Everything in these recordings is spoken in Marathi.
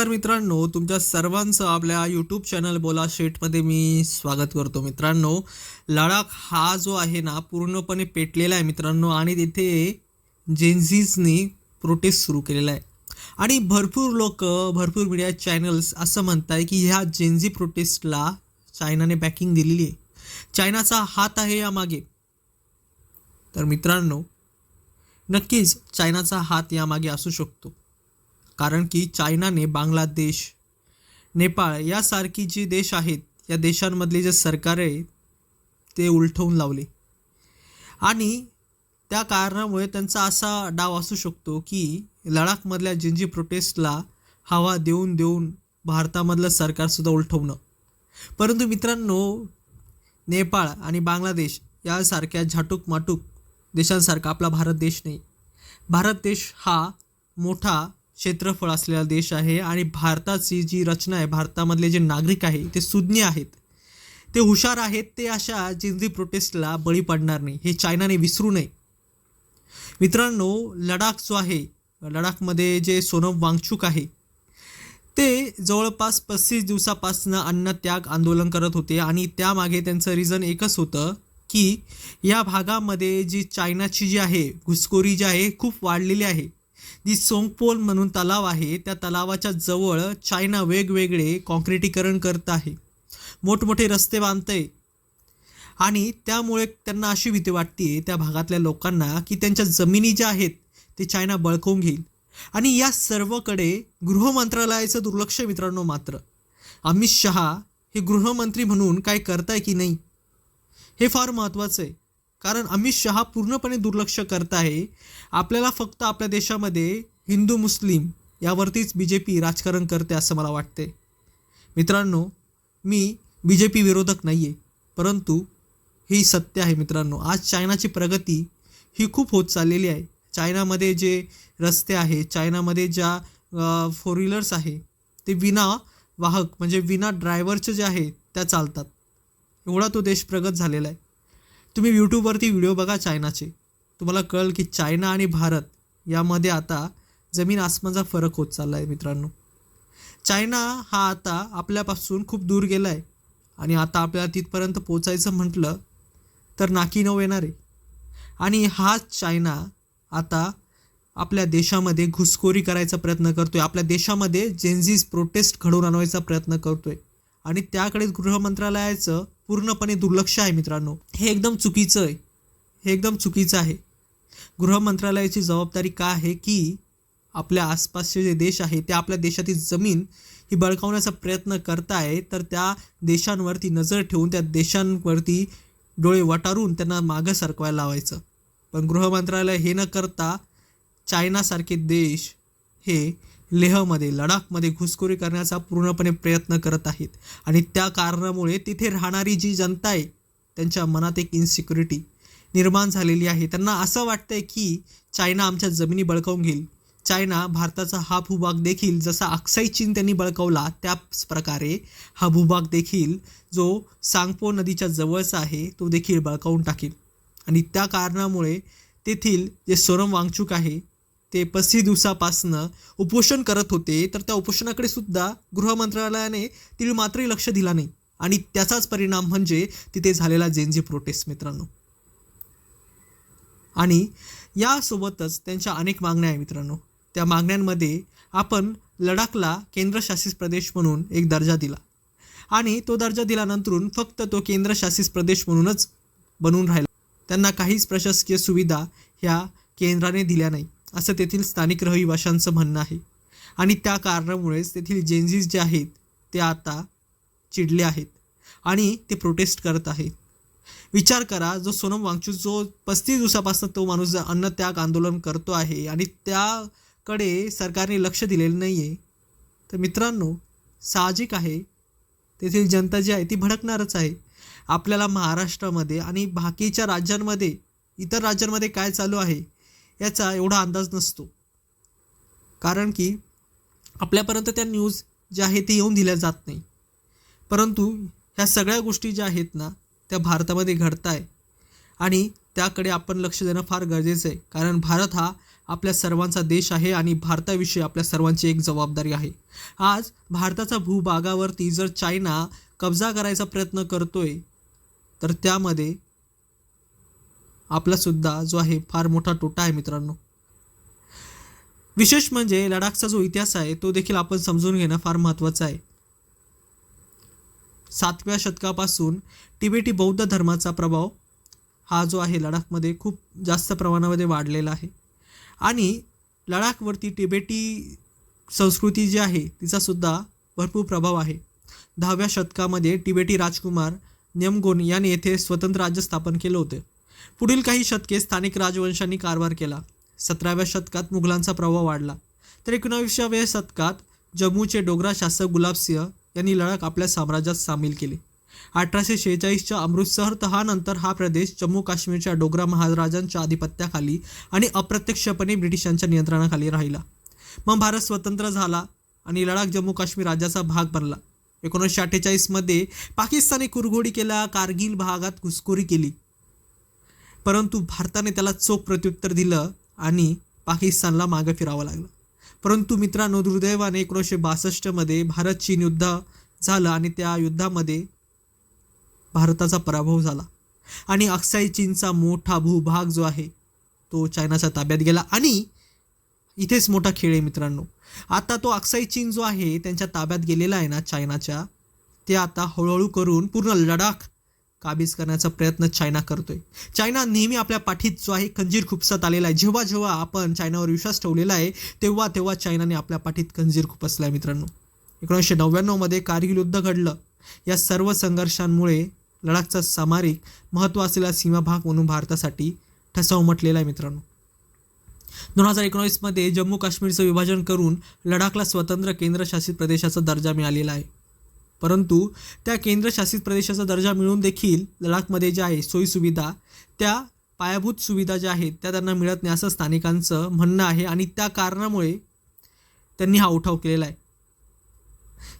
नमस्कार मित्रांनो तुमच्या सर्वांचं आपल्या यूट्यूब चॅनल बोला शेटमध्ये मी स्वागत करतो. मित्रांनो लडाख हा जो आहे ना पूर्णपणे पेटलेला आहे मित्रांनो आणि तिथे जेन्झीजनी प्रोटेस्ट सुरू केलेला आहे. आणि भरपूर लोक भरपूर मीडिया चॅनल्स असं म्हणत आहे की ह्या जेन्झी प्रोटेस्टला चायनाने बॅकिंग दिलेली आहे. चायनाचा हात आहे यामागे. तर मित्रांनो नक्कीच चायनाचा हात यामागे असू शकतो. कारण की चायनाने बांगलादेश नेपाळ यासारखी जी देश आहेत या देशांमधले जे सरकार आहे ते उलटवून लावले. आणि त्या कारणामुळे त्यांचा असा डाव असू शकतो की लडाखमधल्या जिंजी प्रोटेस्टला हवा देऊन देऊन भारतामधलं सरकारसुद्धा उलटवणं. परंतु मित्रांनो नेपाळ आणि बांगलादेश यासारख्या झाटूक माटूक देशांसारखा आपला भारत देश नाही. भारत देश हा मोठा क्षेत्रफळ असलेला देश आहे आणि भारताची जी रचना आहे भारतामधले जे नागरिक आहे ते सुज्ञ आहेत. ते हुशार आहेत ते अशा जिंजी प्रोटेस्टला बळी पडणार नाही. हे चायनाने विसरू नये. मित्रांनो लडाख जो आहे लडाखमध्ये जे सोनम वांगचूक आहे ते जवळपास पस्तीस दिवसापासून अन्नत्याग आंदोलन करत होते आणि त्यामागे त्यांचं रिझन एकच होतं की या भागामध्ये जी चायनाची जी आहे घुसखोरी जी आहे खूप वाढलेली आहे. जी सोंगपोल म्हणून तलाव आहे. त्या तलावाच्या जवळ चायना वेगवेगळे कॉन्क्रिटीकरण करत आहे. मोठमोठे रस्ते बांधतंय. आणि त्यामुळे त्यांना अशी भीती वाटते त्या भागातल्या लोकांना की त्यांच्या जमिनी ज्या आहेत ते चायना बळकवून घेईल. आणि या सर्वकडे गृहमंत्रालयाचं दुर्लक्ष मित्रांनो मात्र. अमित शहा हे गृहमंत्री म्हणून काय करताय की नाही हे फार महत्त्वाचं आहे. कारण अमित शहा पूर्णपणे दुर्लक्ष करत आहे. आपल्याला फक्त आपल्या देशामध्ये हिंदू मुस्लिम यावरतीच बी जे पी राजकारण करते असं मला वाटते मित्रांनो मी बी जे पी विरोधक नाही आहे परंतु ही सत्य आहे मित्रांनो. आज चायनाची प्रगती ही खूप होत चाललेली आहे. चायनामध्ये जे रस्ते आहे चायनामध्ये ज्या फोर व्हीलर्स आहे ते विना वाहक म्हणजे विना ड्रायव्हरचे जे आहे त्या चालतात. एवढा तो देश प्रगत झालेला आहे. तुम्ही यूट्यूबवरती व्हिडिओ बघा चायनाचे. तुम्हाला कळेल की चायना आणि भारत यामध्ये आता जमीन आसमानचा फरक होत चालला आहे मित्रांनो. चायना हा आता आपल्यापासून खूप दूर गेला आहे आणि आता आपल्याला तिथपर्यंत पोचायचं म्हटलं तर नाकी नऊ येणार आहे. आणि हाच चायना आता आपल्या देशामध्ये घुसखोरी करायचा प्रयत्न करतोय. आपल्या देशामध्ये जेन्झीज प्रोटेस्ट घडवून आणवायचा प्रयत्न करतो आहे आणि त्याकडे गृह मंत्रालयाचं पूर्णपणे दुर्लक्ष आहे मित्रांनो. हे एकदम चुकीचं आहे. हे एकदम चुकीचं आहे. गृह मंत्रालयाची जबाबदारी काय आहे की आपल्या आसपासचे जे देश आहे ते आपल्या देशातील जमीन ही बळकावण्याचा प्रयत्न करताय तर त्या देशांवरती नजर ठेवून त्या देशांवरती डोळे वटारून त्यांना मागं सरकवायला लावायचं. पण गृह मंत्रालय हे न करता चायनासारखे देश हे लेहमध्ये लडाखमध्ये घुसखोरी करण्याचा पूर्णपणे प्रयत्न करत आहेत. आणि त्या कारणामुळे तिथे राहणारी जी जनता आहे त्यांच्या मनात एक इन्सिक्युरिटी निर्माण झालेली आहे. त्यांना असं वाटतंय की चायना आमच्या जमिनी बळकावून घेईल. चायना भारताचा हा भूभाग देखील जसा अक्साई चीन त्यांनी बळकावला त्याच प्रकारे हा भूभाग देखील जो सांगपो नदीच्या जवळचा आहे तो देखील बळकावून टाकेल. आणि त्या कारणामुळे तेथील जे सोरम वांगचूक आहे ते पस्तीस दिवसापासनं उपोषण करत होते तर त्या उपोषणाकडे सुद्धा गृह मंत्रालयाने तिळ मात्रही लक्ष दिला नाही. आणि त्याचाच परिणाम म्हणजे तिथे झालेला जेनजी प्रोटेस्ट मित्रांनो. आणि यासोबतच त्यांच्या अनेक मागण्या आहे मित्रांनो. त्या मागण्यांमध्ये आपण लडाखला केंद्रशासित प्रदेश म्हणून एक दर्जा दिला. आणि तो दर्जा दिल्यानंतरून फक्त तो केंद्रशासित प्रदेश म्हणूनच बनून राहिला. त्यांना काहीच प्रशासकीय सुविधा ह्या केंद्राने दिल्या नाही. असं तेथील स्थानिक रहिवाशांचं म्हणणं आहे. आणि त्या कारणामुळेच तेथील जेन्झीज जे आहेत ते आता चिडले आहेत आणि ते प्रोटेस्ट करत आहेत. विचार करा जो सोनम वांगचू जो पस्तीस दिवसापासून तो माणूस अन्नत्याग आंदोलन करतो आहे आणि त्याकडे सरकारने लक्ष दिलेलं नाही आहे तर मित्रांनो साहजिक आहे. तेथील जनता जी आहे ती भडकणारच आहे. आपल्याला महाराष्ट्रामध्ये आणि बाकीच्या राज्यांमध्ये इतर राज्यांमध्ये काय चालू आहे याचा एवढा अंदाज नसतो. कारण की आपल्यापर्यंत त्या न्यूज ज्या आहेत ते येऊन दिल्या जात नाही. परंतु ह्या सगळ्या गोष्टी ज्या आहेत ना त्या भारतामध्ये घडत आहे आणि त्याकडे आपण लक्ष देणं फार गरजेचं आहे. कारण भारत हा आपल्या सर्वांचा देश आहे आणि भारताविषयी आपल्या सर्वांची एक जबाबदारी आहे. आज भारताचा भूभागावरती जर चायना कब्जा करायचा प्रयत्न करतोय तर त्यामध्ये आपलासुद्धा जो आहे फार मोठा तोटा आहे मित्रांनो. विशेष म्हणजे लडाखचा जो इतिहास आहे तो देखील आपण समजून घेणं फार महत्त्वाचं आहे. सातव्या शतकापासून तिबेटी बौद्ध धर्माचा प्रभाव हा जो आहे लडाखमध्ये खूप जास्त प्रमाणामध्ये वाढलेला आहे. आणि लडाखवरती तिबेटी संस्कृती जी आहे तिचासुद्धा भरपूर प्रभाव आहे. दहाव्या शतकामध्ये तिबेटी राजकुमार नेमगोन याने येथे स्वतंत्र राज्य स्थापन केलं होतं. पुढील काही शतके स्थानिक राजवंशांनी कारभार केला. सतराव्या शतकात मुघलांचा प्रभाव वाढला. तर एकोणावीसव्या शतकात जम्मूचे डोगरा शासक गुलाबसिंह यांनी लडाख आपल्या साम्राज्यात सामील केले. अठराशे शेहेचाळीसच्या अमृतसर तहानंतर हा प्रदेश जम्मू काश्मीरच्या डोगरा महाराजांच्या आधिपत्याखाली आणि अप्रत्यक्षपणे ब्रिटिशांच्या नियंत्रणाखाली राहिला. मग भारत स्वतंत्र झाला आणि लडाख जम्मू काश्मीर राज्याचा भाग बनला. एकोणीसशे अठ्ठेचाळीसमध्ये पाकिस्तानी कुरघोडी केला कारगिल भागात घुसखोरी केली. परंतु भारताने त्याला चोख प्रत्युत्तर दिलं आणि पाकिस्तानला मागे फिरावं लागलं. परंतु मित्रांनो दुर्दैवाने एकोणीसशे बासष्टमध्ये भारत चीन युद्ध झालं आणि त्या युद्धामध्ये भारताचा पराभव झाला. आणि अक्साई चीनचा मोठा भूभाग जो आहे तो चायनाच्या ताब्यात गेला. आणि इथेच मोठा खेळ आहे मित्रांनो. आता तो अक्साई चीन जो आहे त्यांच्या ताब्यात गेलेला आहे ना चायनाच्या ते आता हळूहळू करून पूर्ण लडाख काबीज करण्याचा प्रयत्न चायना करतोय. चायना नेहमी आपल्या पाठीत जो आहे खंजीर खुपसत आलेला आहे. जेव्हा जेव्हा आपण चायनावर विश्वास ठेवलेला आहे तेव्हा तेव्हा चायनाने आपल्या पाठीत खंजीर खुपसला आहे मित्रांनो. एकोणीसशे नव्याण्णवमध्ये कारगिल युद्ध घडलं. या सर्व संघर्षांमुळे लडाखचा सामरिक महत्त्व असलेला सीमा भाग म्हणून भारतासाठी ठसा उमटलेला आहे मित्रांनो. दोन हजार एकोणीसमध्ये जम्मू काश्मीरचं विभाजन करून लडाखला स्वतंत्र केंद्रशासित प्रदेशाचा दर्जा मिळालेला आहे. परंतु त्या केंद्रशासित प्रदेशाचा दर्जा मिळून देखील लडाखमध्ये ज्या आहे सोयीसुविधा त्या पायाभूत सुविधा ज्या आहेत त्या त्यांना मिळत नाही असं स्थानिकांचं म्हणणं आहे आणि त्या कारणामुळे त्यांनी हा उठाव केलेला आहे.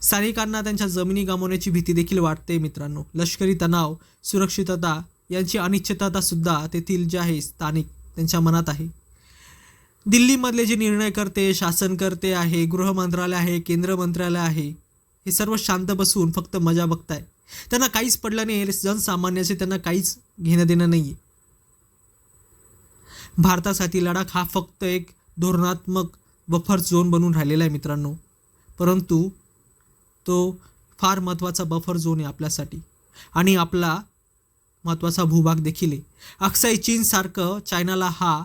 स्थानिकांना त्यांच्या जमिनी गमावण्याची भीती देखील वाटते मित्रांनो. लष्करी तणाव सुरक्षितता यांची अनिश्चितता सुद्धा तेथील जे आहे स्थानिक त्यांच्या मनात आहे. दिल्लीमधले जे निर्णय करते शासन करते आहे गृह मंत्रालय आहे केंद्र मंत्रालय आहे हे सर्व शांत बसून फक्त मजा बघताय. त्यांना काहीच पडलं नाही जनसामान्याचे त्यांना काहीच घेणं देणं नाही भारतासाठी लडाख हा फक्त एक धोरणात्मक बफर झोन बनून राहिलेला आहे मित्रांनो. परंतु तो फार महत्त्वाचा बफर झोन आहे आपल्यासाठी. आणि आपला महत्त्वाचा भूभाग देखील आहे. अक्साई चीनसारखं चायनाला हा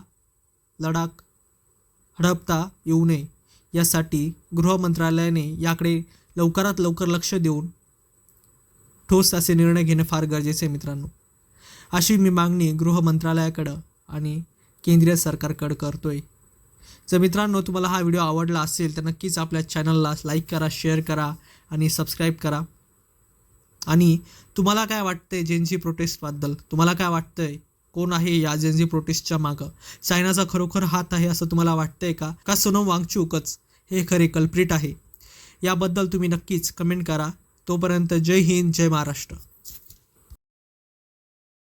लडाख हडपता येऊ नये यासाठी गृह मंत्रालयाने याकडे लवकरात लवकर लक्ष देऊन ठोस असे निर्णय घेणे फार गरजेचे आहे मित्रांनो. अशी मी मागणी गृह मंत्रालयाकडं आणि केंद्रीय सरकारकडं करतोय. जर मित्रांनो तुम्हाला हा व्हिडिओ आवडला असेल तर नक्कीच आपल्या चॅनलला लाईक करा शेअर करा आणि सबस्क्राईब करा. आणि तुम्हाला काय वाटतंय जेनजी प्रोटेस्टबद्दल तुम्हाला काय वाटतंय? कोण आहे या जेनजी प्रोटेस्टच्या मागं? चायनाचा खरोखर हात आहे असं तुम्हाला वाटतंय का? का सोनम वांगचूकच हे खरे कल्प्रिट आहे? याबद्दल तुम्ही नक्कीच कमेंट करा. तोपर्यंत जय हिंद जय महाराष्ट्र.